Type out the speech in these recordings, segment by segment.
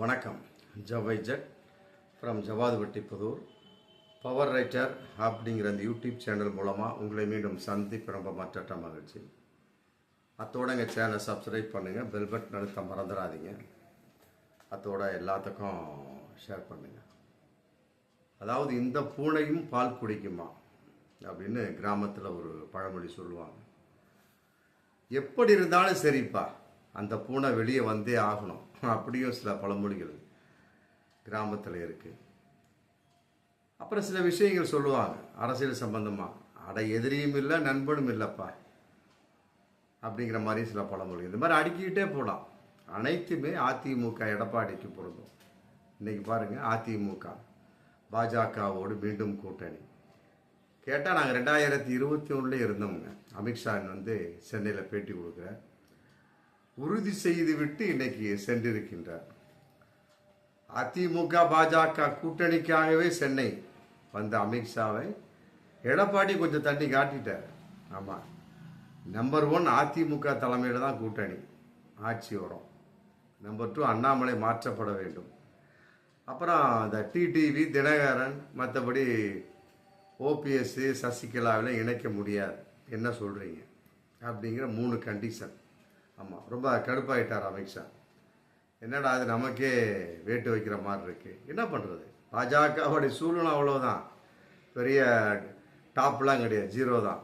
வணக்கம். ஜவை Z from Javadhupatti Pudur. Power writer அப்படிங்கிற அந்த யூடியூப் சேனல் மூலமாக உங்களை மீண்டும் சந்திப்பு ரொம்ப மற்ற மகிழ்ச்சி. அத்தோட எங்கள் சேனலை சப்ஸ்கிரைப் பண்ணுங்கள் பெல் பட்டன் அழுத்த மறந்துடாதீங்க. அத்தோட எல்லாத்துக்கும் ஷேர் பண்ணுங்கள் அதாவது இந்த பூனையும் பால் குடிக்குமா அப்படின்னு கிராமத்தில் ஒரு பழமொழி சொல்லுவாங்க. எப்படி இருந்தாலும் சரிப்பா. அந்த பூனை வெளியே வந்தே ஆகணும். அப்படியும் சில பழமொழிகள் கிராமத்தில் இருக்குது அப்புறம் சில விஷயங்கள் சொல்லுவாங்க அரசியல் சம்பந்தமாக அட எதிரியும் இல்லை நண்பனும் இல்லைப்பா. அப்படிங்கிற மாதிரி சில பழமொழி இந்த மாதிரி அடுக்கிக்கிட்டே போகலாம் அனைத்துமே அதிமுக எடப்பாடிக்கு பொருந்தும். இன்னைக்கு பாருங்கள் அதிமுக பாஜகவோடு மீண்டும் கூட்டணி. கேட்டால் நாங்கள் ரெண்டாயிரத்தி இருபத்தி ஒன்றுலேயே இருந்தோம்ங்க. அமித்ஷா வந்து சென்னையில் பேட்டி கொடுக்குறேன் உறுதி செய்துவிட்டு இன்னைக்கு சென்றிருக்கின்றார். அதிமுக பாஜக கூட்டணிக்காகவே சென்னை வந்த அமித்ஷாவை எடப்பாடி கொஞ்சம் தண்ணி காட்டிட்டார். ஆமாம் நம்பர் ஒன் அதிமுக தலைமையில் தான் கூட்டணி. ஆட்சி வரும். நம்பர் டூ அண்ணாமலை மாற்றப்பட வேண்டும். அப்புறம் இந்த டிடிவி தினகரன் மற்றபடி ஓபிஎஸ் சசிகலாவில் இணைக்க முடியாது. என்ன சொல்கிறீங்க அப்படிங்கிற மூணு கண்டிஷன் ஆமாம் ரொம்ப கடுப்பாயிட்டார் அமித்ஷா என்னடா அது நமக்கே வேட்டு வைக்கிற மாதிரி இருக்குது என்ன பண்ணுறது பாஜகவுடைய சூழ்நிலை அவ்வளோதான் பெரிய டாப்லாம் கிடையாது ஜீரோ தான்.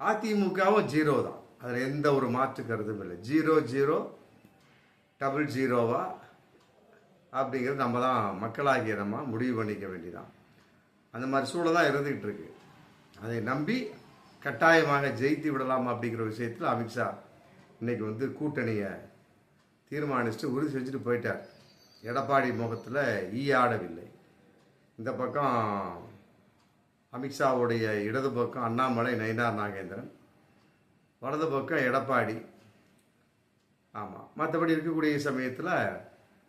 அதிமுகவும் ஜீரோ தான். அதில் எந்த ஒரு மாற்று கருத்தும் இல்லை. ஜீரோ ஜீரோ டபுள் ஜீரோவா? அப்படிங்கிறது நம்ம தான் மக்களாகிய நம்ம முடிவு பண்ணிக்க வேண்டியதான் அந்த மாதிரி சூழல் தான் இருந்துக்கிட்டு இருக்கு. அதை நம்பி கட்டாயமாக ஜெயித்து விடலாம் அப்படிங்கிற விஷயத்தில் அமித்ஷா இன்னைக்கு வந்து கூட்டணியை தீர்மானிச்சுட்டு உறுதி செஞ்சுட்டு போயிட்டார். எடப்பாடி முகத்தில் ஈயாடவில்லை. இந்த பக்கம் அமித்ஷாவுடைய இடது பக்கம் அண்ணாமலை நயினார் நாகேந்திரன். வலது பக்கம் எடப்பாடி. ஆமாம் மற்றபடி இருக்கக்கூடிய சமயத்தில்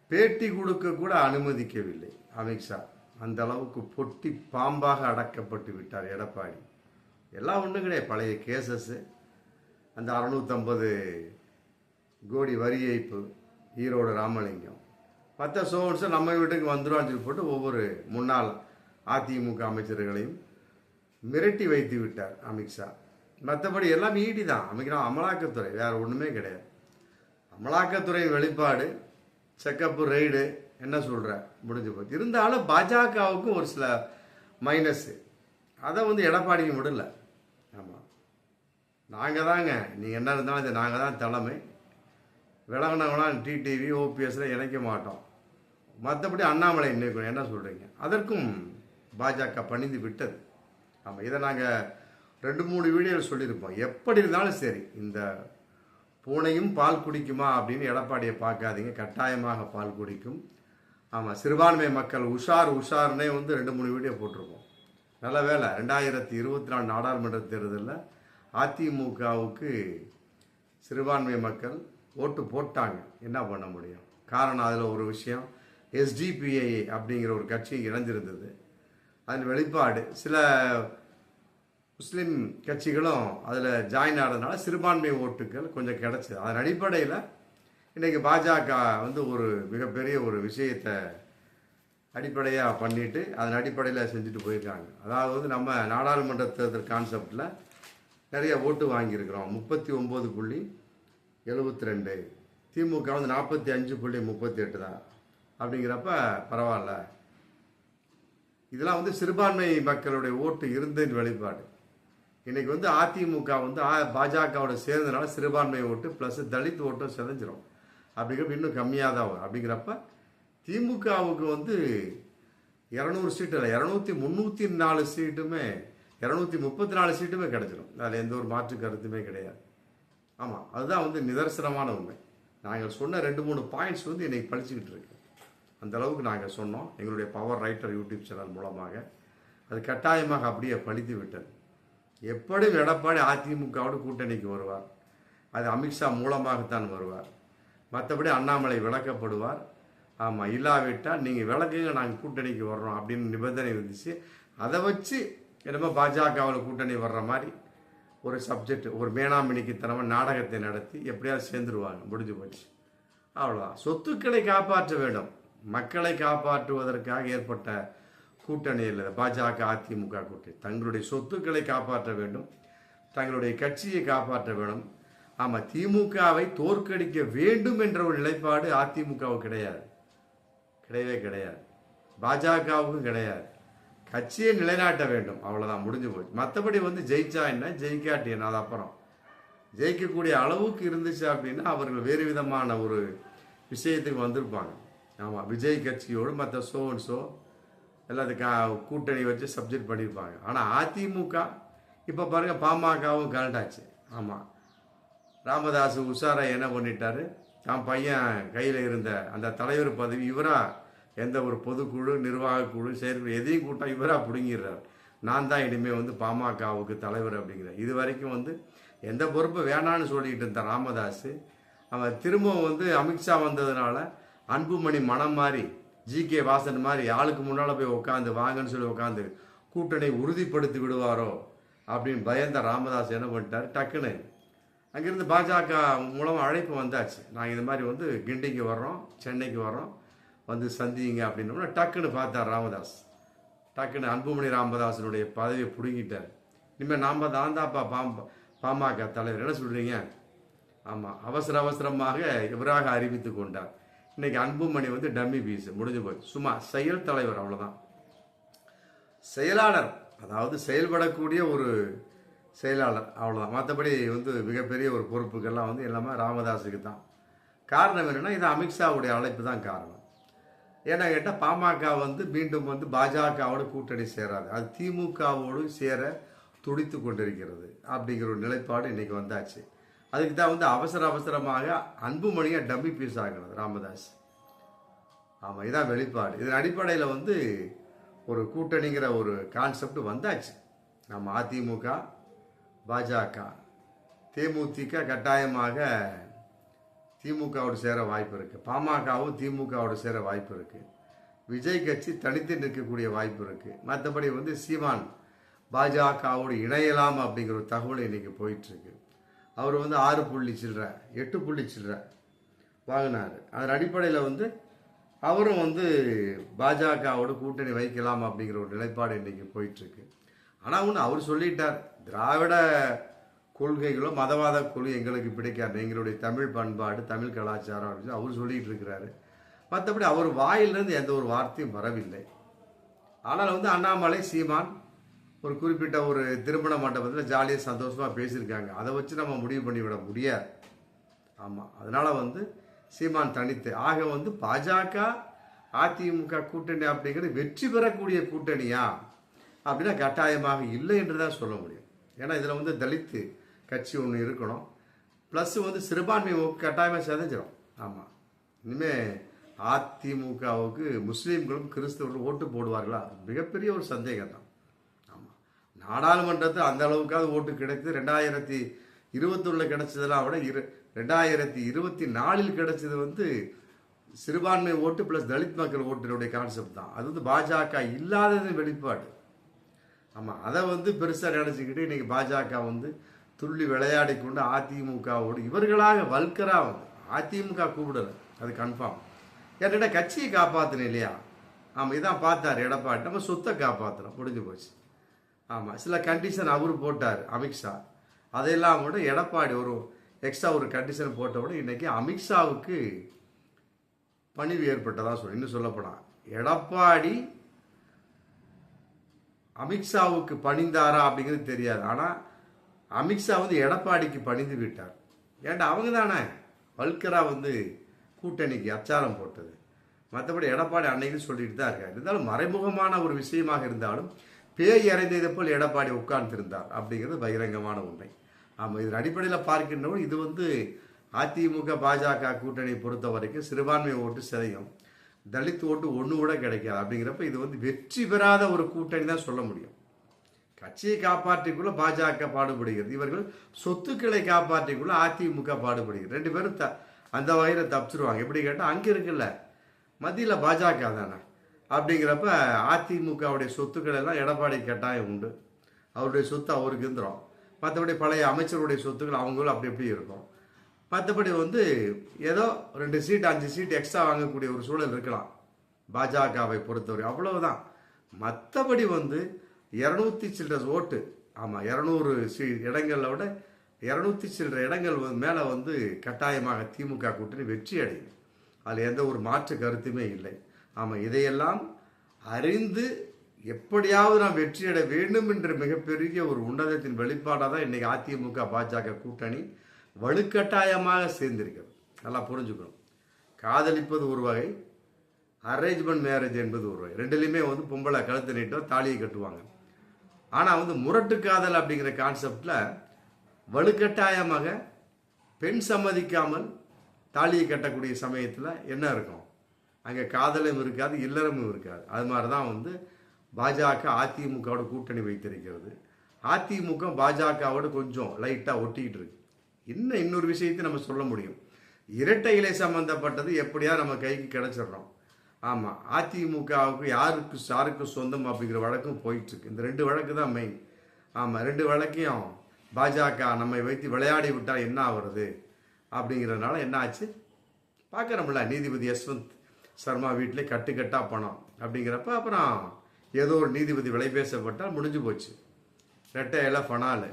பேட்டி கொடுக்க கூட அனுமதிக்கவில்லை அமித்ஷா. அந்த அளவுக்கு பொட்டி பாம்பாக அடக்கப்பட்டு விட்டார் எடப்பாடி. எல்லாம் ஒன்றும் கிடையாது பழைய கேசஸ்ஸு அந்த அறநூற்றம்பது கோடி வரி ஏய்ப்பு ஈரோடு ராமலிங்கம். மற்ற சோர்ஸை நம்ம வீட்டுக்கு வந்துடும் சொல்லி போட்டு ஒவ்வொரு முன்னாள் அதிமுக அமைச்சர்களையும் மிரட்டி வைத்து விட்டார் அமித்ஷா மற்றபடி எல்லாம் ஈடி தான். அமைக்கிறோம் அமலாக்கத்துறை வேற ஒன்றுமே கிடையாது. அமலாக்கத்துறையின் வெளிப்பாடு செக்கப்பு ரெய்டு என்ன சொல்கிற முடிஞ்சு போச்சு. இருந்தாலும் பாஜகவுக்கும் ஒரு சில மைனஸ்ஸு அதை வந்து எடப்பாடிக்கு முடியல நாங்கள் தாங்க நீங்கள் என்ன இருந்தாலும் இது நாங்கள் தான் தலைமை. விலகினவங்களாம் டிடிவி ஓபிஎஸ்ல இணைக்க மாட்டோம். மற்றபடி அண்ணாமலை நினைக்கணும் என்ன சொல்கிறீங்க அதற்கும் பாஜக பணிந்து விட்டது. ஆமாம் இதை நாங்கள் ரெண்டு மூணு வீடியோ சொல்லியிருப்போம். எப்படி இருந்தாலும் சரி இந்த பூனையும் பால் குடிக்குமா அப்படின்னு எடப்பாடியை பார்க்காதீங்க. கட்டாயமாக பால் குடிக்கும். ஆமாம் சிறுபான்மை மக்கள் உஷார் உஷார்னே வந்து ரெண்டு மூணு வீடியோ போட்டிருப்போம். நல்ல வேலை ரெண்டாயிரத்தி இருபத்தி நாலு நாடாளுமன்ற தேர்தலில் அதிமுகவுக்கு சிறுபான்மை மக்கள் ஓட்டு போட்டாங்க. என்ன பண்ண முடியும்? காரணம் அதில் ஒரு விஷயம். எஸ்டிபிஐ அப்படிங்கிற ஒரு கட்சி இணைஞ்சிருந்தது. அதன் வெளிப்பாடு சில முஸ்லீம் கட்சிகளும் அதில் ஜாயின் ஆனதுனால சிறுபான்மை ஓட்டுகள் கொஞ்சம் கிடச்சிது. அதன் அடிப்படையில் இன்றைக்கி பாஜக வந்து ஒரு மிகப்பெரிய ஒரு விஷயத்தை அடிப்படையாக பண்ணிவிட்டு அதன் அடிப்படையில் செஞ்சுட்டு போயிருக்காங்க. அதாவது நம்ம நாடாளுமன்ற தேர்தல் கான்செப்டில் நிறைய ஓட்டு வாங்கியிருக்கிறோம். முப்பத்தி ஒம்பது புள்ளி எழுபத்தி ரெண்டு. திமுக வந்து நாற்பத்தி அஞ்சு புள்ளி முப்பத்தி எட்டு தான். அப்படிங்கிறப்ப பரவாயில்ல. இதெல்லாம் வந்து சிறுபான்மை மக்களுடைய ஓட்டு இருந்ததின் வெளிப்பாடு. இன்னைக்கு வந்து அதிமுக வந்து ஆ- பாஜகவோட சேர்ந்தனால சிறுபான்மை ஓட்டு ப்ளஸ் தலித் ஓட்டும் சிதைஞ்சிரும். அப்படிங்கிறப்ப இன்னும் கம்மியாக தான் வரும். அப்படிங்கிறப்ப திமுகவுக்கு வந்து இரநூறு சீட்டு இல்லை இரநூத்தி முந்நூற்றி நாலு சீட்டுமே இரநூத்தி முப்பத்தி நாலு சீட்டுமே கிடச்சிடும் அதில் எந்த ஒரு மாற்று கருத்துமே கிடையாது. ஆமாம் அதுதான் வந்து நிதர்சனமான உண்மை. நாங்கள் சொன்ன ரெண்டு மூணு பாயிண்ட்ஸ் வந்து இன்றைக்கி பழிச்சுக்கிட்டு இருக்கு. அந்த அளவுக்கு நாங்கள் சொன்னோம். எங்களுடைய பவர் ரைட்டர் யூடியூப் சேனல் மூலமாக. அது கட்டாயமாக அப்படியே பழித்து விட்டது. எப்படியும் எடப்பாடி அதிமுகவோடு கூட்டணிக்கு வருவார். அது அமித்ஷா மூலமாகத்தான் வருவார். மற்றபடி அண்ணாமலை விளக்கப்படுவார். ஆமாம் இல்லாவிட்டால் நீங்கள் விளக்குங்க நாங்கள் கூட்டணிக்கு வர்றோம் அப்படின்னு நிபந்தனை வந்துச்சு அதை வச்சு என்னமோ பாஜகவில் கூட்டணி வர்ற மாதிரி ஒரு சப்ஜெக்ட் ஒரு மேனாமினிக்கு தனமாக நாடகத்தை நடத்தி எப்படியாவது சேர்ந்துருவாங்க முடிஞ்சு போச்சு. அவ்வளோதான் சொத்துக்களை காப்பாற்ற வேண்டும். மக்களை காப்பாற்றுவதற்காக ஏற்பட்ட கூட்டணி இல்லை. பாஜக அதிமுக கூட்டணி. தங்களுடைய சொத்துக்களை காப்பாற்ற வேண்டும். தங்களுடைய கட்சியை காப்பாற்ற வேண்டும். ஆமாம் திமுகவை தோற்கடிக்க வேண்டும் என்ற ஒரு நிலைப்பாடு அதிமுகவுக்கு கிடையாது. கிடையவே கிடையாது. பாஜகவுக்கும் கிடையாது. கட்சியை நிலைநாட்ட வேண்டும். அவ்வளோதான் முடிஞ்சு போச்சு. மற்றபடி வந்து ஜெயிச்சா என்ன? ஜெயிக்காட்டி என்ன? அது அப்புறம். ஜெயிக்கக்கூடிய அளவுக்கு இருந்துச்சு அப்படின்னா அவர்கள் வேறு விதமான ஒரு விஷயத்துக்கு வந்திருப்பாங்க. ஆமாம் விஜய் கட்சியோடு மற்ற சோ அண்ட் சோ எல்லாத்துக்கு கூட்டணி வச்சு சப்ஜெக்ட் பண்ணியிருப்பாங்க ஆனால் அதிமுக இப்போ பாருங்கள் பாமகவும் கலண்டாச்சு ஆமாம் ராமதாஸ் உஷாரா என்ன பண்ணிட்டாரு? தான் பையன் கையில் இருந்த அந்த தலைவர் பதவி இவராக எந்த ஒரு பொதுக்குழு நிர்வாகக்குழு செயற்குழு எதையும் கூட்டம் இவராக பிடுங்கிடுறார். நான் தான் இனிமேல் வந்து பாமகவுக்கு தலைவர் அப்படிங்கிறார் இது வரைக்கும் வந்து எந்த பொறுப்பு வேணான்னு சொல்லிக்கிட்டு இருந்த ராமதாஸ் அவன் திரும்பவும் வந்து அமித்ஷா வந்ததுனால அன்புமணி மனம் மாறி ஜி கே வாசன் மாதிரி ஆளுக்கு முன்னால் போய் உட்காந்து வாங்கன்னு சொல்லி உட்காந்து கூட்டணி உறுதிப்படுத்தி விடுவாரோ அப்படின்னு பயந்த ராமதாஸ் என்ன பண்ணிட்டார்? டக்குன்னு அங்கேருந்து பாஜக மூலம் அழைப்பு வந்தாச்சு. நாங்கள் இது மாதிரி வந்து கிண்டிக்கு வர்றோம் சென்னைக்கு வர்றோம். வந்து சந்திங்க அப்படின்னோம்னா டக்குன்னு பார்த்தார் ராமதாஸ். டக்குன்னு அன்புமணி ராமதாசனுடைய பதவியை பிடுங்கிட்டார். இனிமேல் நாம் தான் தான்ப்பா பாம்ப பாமக தலைவர். என்ன சொல்கிறீங்க ஆமாம் அவசர அவசரமாக இவராக அறிவித்து கொண்டார். இன்றைக்கி அன்புமணி வந்து டம்மி பீஸ் முடிஞ்சு போய் சும்மா செயல் தலைவர் அவ்வளோதான் செயலாளர் அதாவது செயல்படக்கூடிய ஒரு செயலாளர் அவ்வளோதான் மற்றபடி வந்து மிகப்பெரிய ஒரு பொறுப்புகள்லாம் வந்து எல்லாமே ராமதாஸுக்கு தான். காரணம் என்னென்னா இது அமித்ஷாவுடைய அழைப்பு தான் காரணம். ஏன்னா கேட்டால் பாமக வந்து மீண்டும் வந்து பாஜகவோட கூட்டணி சேராது. அது திமுகவோடு சேர துடித்து கொண்டிருக்கிறது அப்படிங்கிற ஒரு நிலைப்பாடு இன்றைக்கி வந்தாச்சு. அதுக்கு தான் வந்து அவசர அவசரமாக அன்புமணியாக டம்மி பீஸ் ஆகினது ராமதாஸ். ஆமாம் இதான் வெளிப்பாடு. இதன் அடிப்படையில் வந்து ஒரு கூட்டணிங்கிற ஒரு கான்செப்ட் வந்தாச்சு. நம்ம அதிமுக பாஜக தேமுதிக கட்டாயமாக திமுகவோடு சேர வாய்ப்பு இருக்குது பாமகவும் திமுகவோடு சேர வாய்ப்பு இருக்குது விஜய் கட்சி தனித்து நிற்கக்கூடிய வாய்ப்பு இருக்குது மற்றபடி வந்து சீமான் பாஜகவோடு இணையலாம் அப்படிங்கிற ஒரு தகவல் இன்னைக்கு போயிட்டுருக்கு. அவர் வந்து ஆறு புள்ளி சில்லற எட்டு புள்ளி சில்லற வாங்கினார். அதன் அடிப்படையில் வந்து அவரும் வந்து பாஜகவோட கூட்டணி வைக்கலாம் அப்படிங்கிற ஒரு நிலைப்பாடு இன்றைக்கி போயிட்டுருக்கு. ஆனால் ஒன்று அவர் சொல்லிட்டார். திராவிட கொள்கைகளோ மதவாத கொள்கை எங்களுக்கு பிடிக்காது. எங்களுடைய தமிழ் பண்பாடு தமிழ் கலாச்சாரம் அப்படின்னு அவர் சொல்லிட்டு இருக்கிறாரு. மற்றபடி அவர் வாயிலிருந்து எந்த ஒரு வார்த்தையும் வரவில்லை. ஆனால் வந்து அண்ணாமலை சீமான் ஒரு குறிப்பிட்ட ஒரு திருமண மண்டபத்தில் ஜாலியாக சந்தோஷமாக பேசியிருக்காங்க. அதை வச்சு நம்ம முடிவு பண்ணிவிட முடியாது. ஆமாம் அதனால் வந்து சீமான் தனித்து. ஆக வந்து பாஜக அதிமுக கூட்டணி அப்படிங்கிறது வெற்றி பெறக்கூடிய கூட்டணியா அப்படின்னா கட்டாயமாக இல்லை என்று தான் சொல்ல முடியும். ஏன்னா இதில் வந்து தலித்து கட்சி ஒன்று இருக்கணும். ப்ளஸ் வந்து சிறுபான்மை கட்டாயமாக சிதைஞ்சிடும் ஆமாம் இனிமேல் அதிமுகவுக்கு முஸ்லீம்களும் கிறிஸ்தவர்களும் ஓட்டு போடுவார்களா? மிகப்பெரிய ஒரு சந்தேகம் தான். ஆமாம் நாடாளுமன்றத்தில் அந்த அளவுக்காவது ஓட்டு கிடைத்து ரெண்டாயிரத்தி இருபத்தொன்னில் கிடைச்சதெல்லாம் விட இரு ரெண்டாயிரத்தி இருபத்தி நாலில் கிடைச்சது வந்து சிறுபான்மை ஓட்டு ப்ளஸ் தலித் மக்கள் ஓட்டினுடைய கான்செப்ட் தான். அது வந்து பாஜக இல்லாதது வெளிப்பாடு. ஆமாம் அதை வந்து பெருசாக நினச்சிக்கிட்டு இன்றைக்கி பாஜக வந்து துள்ளி விளையாடி கொண்டு அதிமுகவோடு இவர்களாக வல்கரா வந்து அதிமுக கூப்பிடல. அது கன்ஃபார்ம் ஏன்னா கட்சியை காப்பாற்றணும் இல்லையா? ஆமாம் இதான் பார்த்தார் எடப்பாடி. நம்ம சொத்தை காப்பாற்றணும் முடிஞ்சு போச்சு. ஆமாம் சில கண்டிஷன் அவர் போட்டார் அமித்ஷா அதையெல்லாம் கூட எடப்பாடி ஒரு எக்ஸ்ட்ரா ஒரு கண்டிஷன் போட்ட விட இன்னைக்கு அமித்ஷாவுக்கு பணிவு ஏற்பட்டதாக சொல்லி இன்னும் சொல்லப்போனால் எடப்பாடி அமித்ஷாவுக்கு பணிந்தாரா அப்படிங்கிறது தெரியாது. ஆனால் அமித்ஷா வந்து எடப்பாடிக்கு பணிந்து விட்டார். ஏன்டா அவங்க தானே? வல்கரா வந்து கூட்டணிக்கு அச்சாரம் போட்டது. மற்றபடி எடப்பாடி அன்னைக்கு சொல்லிட்டு தான் இருக்கார். இருந்தாலும் மறைமுகமான ஒரு விஷயமாக இருந்தாலும் பேய் இறைந்ததை போல் எடப்பாடி உட்கார்ந்திருந்தார். அப்படிங்கிறது பகிரங்கமான உண்மை. ஆமாம் இதன் அடிப்படையில் பார்க்கின்றவன் இது வந்து அதிமுக பாஜக கூட்டணி பொறுத்த வரைக்கும் சிறுபான்மை ஓட்டு சிதையும். தலித் ஓட்டு ஒன்று கூட கிடைக்காது. அப்படிங்கிறப்ப இது வந்து வெற்றி பெறாத ஒரு கூட்டணி தான் சொல்ல முடியும். கட்சியை காப்பாற்றிக்குள்ள பாஜக பாடுபடுகிறது. இவர்கள் சொத்துக்களை காப்பாற்றிக்குள்ள அதிமுக பாடுபடுகிறது. ரெண்டு பேரும் த அந்த வகையில் தப்பிச்சிருவாங்க. எப்படி கேட்டால் அங்கே இருக்குல்ல மத்தியில் பாஜக தானே. அப்படிங்கிறப்ப அதிமுகவுடைய சொத்துக்கள் எல்லாம் எடப்பாடி கட்டாயம் உண்டு. அவருடைய சொத்து அவருக்கு இருந்துடும் மற்றபடி பழைய அமைச்சருடைய சொத்துக்கள் அவங்களும் அப்படி எப்படி இருக்கும். மற்றபடி வந்து ஏதோ ரெண்டு சீட் அஞ்சு சீட் எக்ஸ்ட்ரா வாங்கக்கூடிய ஒரு சூழல் இருக்கலாம். பாஜகவை பொறுத்தவரை அவ்வளவுதான். மற்றபடி வந்து இரநூத்தி சில்லற ஓட்டு. ஆமாம் இரநூறு சீ இடங்களை விட இரநூத்தி சில்லற இடங்கள் வந்து மேலே வந்து கட்டாயமாக திமுக கூட்டணி வெற்றி அடையும் அதில் எந்த ஒரு மாற்று கருத்துமே இல்லை. ஆமாம் இதையெல்லாம் அறிந்து எப்படியாவது நாம் வெற்றியட வேண்டும் என்ற மிகப்பெரிய ஒரு உன்னதத்தின் வெளிப்பாடாக தான் இன்றைக்கி அதிமுக பாஜக கூட்டணி வலுக்கட்டாயமாக சேர்ந்திருக்கிறது. நல்லா புரிஞ்சுக்கணும். காதலிப்பது ஒரு வகை அரேஞ்ச்மெண்ட் மேரேஜ் என்பது ஒரு வகை. ரெண்டுலேயுமே வந்து பொம்பளை கழுத்து நீட்டம் தாலியை கட்டுவாங்க. ஆனால் வந்து முரட்டு காதல் அப்படிங்கிற கான்செப்டில் வலுக்கட்டாயமாக பெண் சம்மதிக்காமல் தாலியை கட்டக்கூடிய சமயத்தில் என்ன இருக்கும்? அங்கே காதலும் இருக்காது இல்லறமும் இருக்காது. அது மாதிரி தான் வந்து பாஜக அதிமுகவோட கூட்டணி வைத்திருக்கிறது. அதிமுக பாஜகவோட கொஞ்சம் லைட்டாக ஒட்டிக்கிட்டு இருக்கு. இன்னும் இன்னொரு விஷயத்தை நம்ம சொல்ல முடியும். இரட்டை இலை சம்பந்தப்பட்டது எப்படியா நம்ம கைக்கு கிடச்சிடுறோம். ஆமாம் அதிமுகவுக்கு யாருக்கு யாருக்கு சொந்தம் அப்படிங்கிற வழக்கும் போயிட்டுருக்கு. இந்த ரெண்டு வழக்கு தான் மெயின் ஆமாம் ரெண்டு வழக்கையும் பாஜக நம்மை வைத்து விளையாடி விட்டால் என்ன ஆகுறது? அப்படிங்கிறதுனால என்ன ஆச்சு? பார்க்குறோம்ல நீதிபதி யஸ்வந்த் சர்மா வீட்டிலே கட்டுக்கட்டாக பணம் அப்படிங்கிறப்ப அப்புறம் ஏதோ ஒரு நீதிபதி விலை பேசப்பட்டால் முடிஞ்சு போச்சு. ரெட்டை ஃபனால் ஃபனாலு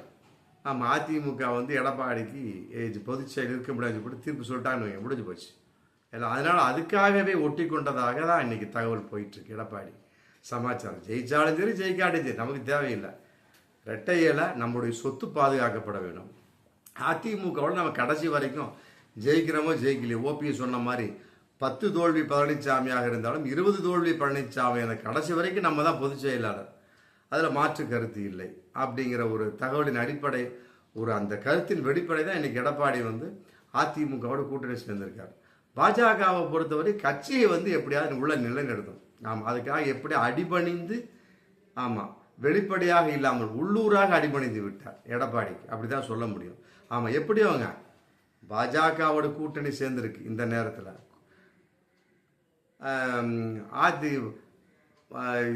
ஆமாம் அதிமுக வந்து எடப்பாடிக்கு ஏஜ் பொதுச்செயல் இருக்க முடியாது போட்டு தீர்ப்பு சொல்லிட்டான்னு முடிஞ்சு போச்சு. அதனால் அதுக்காகவே ஒட்டி கொண்டதாக தான் இன்னைக்கு தகவல் போயிட்டுருக்கு. எடப்பாடி சமாச்சாரம். ஜெயிச்சாலும் சரி ஜெயிக்காட்டும் சரி நமக்கு தேவையில்லை. ரெட்டை இலை நம்முடைய சொத்து பாதுகாக்கப்பட வேண்டும். அதிமுகவோட நம்ம கடைசி வரைக்கும் ஜெயிக்கிறோமோ ஜெயிக்கலையோ ஓபிஎஸ் சொன்ன மாதிரி பத்து தோல்வி பழனிசாமியாக இருந்தாலும் இருபது தோல்வி பழனிசாமி அந்த கடைசி வரைக்கும் நம்ம தான் பொதுச் செயலாளர். அதில் மாற்று கருத்து இல்லை அப்படிங்கிற ஒரு தகவலின் அடிப்படை ஒரு அந்த கருத்தின் வெளிப்படை தான் இன்னைக்கு எடப்பாடி வந்து அதிமுகவோட கூட்டணி சேர்ந்திருக்கார். பாஜகவை பொறுத்தவரை கட்சியை வந்து எப்படியாவது உள்ள நிலைநிறுத்தும் ஆமாம் அதுக்காக எப்படி அடிபணிந்து ஆமாம் வெளிப்படையாக இல்லாமல் உள்ளூராக அடிபணிந்து விட்டார் எடப்பாடிக்கு. அப்படிதான் சொல்ல முடியும். ஆமாம் எப்படி அவங்க பாஜகவோட கூட்டணி சேர்ந்துருக்கு இந்த நேரத்தில். அதி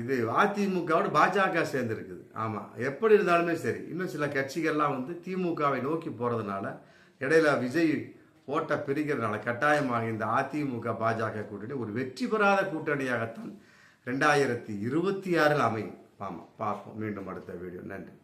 இது அதிமுகவோட பாஜக சேர்ந்துருக்குது. ஆமாம் எப்படி இருந்தாலுமே சரி. இன்னும் சில கட்சிகள்லாம் வந்து திமுகவை நோக்கி போகிறதுனால இடையில விஜய் ஓட்டை பிரிக்கிறதுனால கட்டாயமாக இந்த அதிமுக பாஜக கூட்டணி ஒரு வெற்றி பெறாத கூட்டணியாகத்தான் ரெண்டாயிரத்தி இருபத்தி ஆறில் அமையும். ஆமாம் பார்ப்போம். மீண்டும் அடுத்த வீடியோ. நன்றி.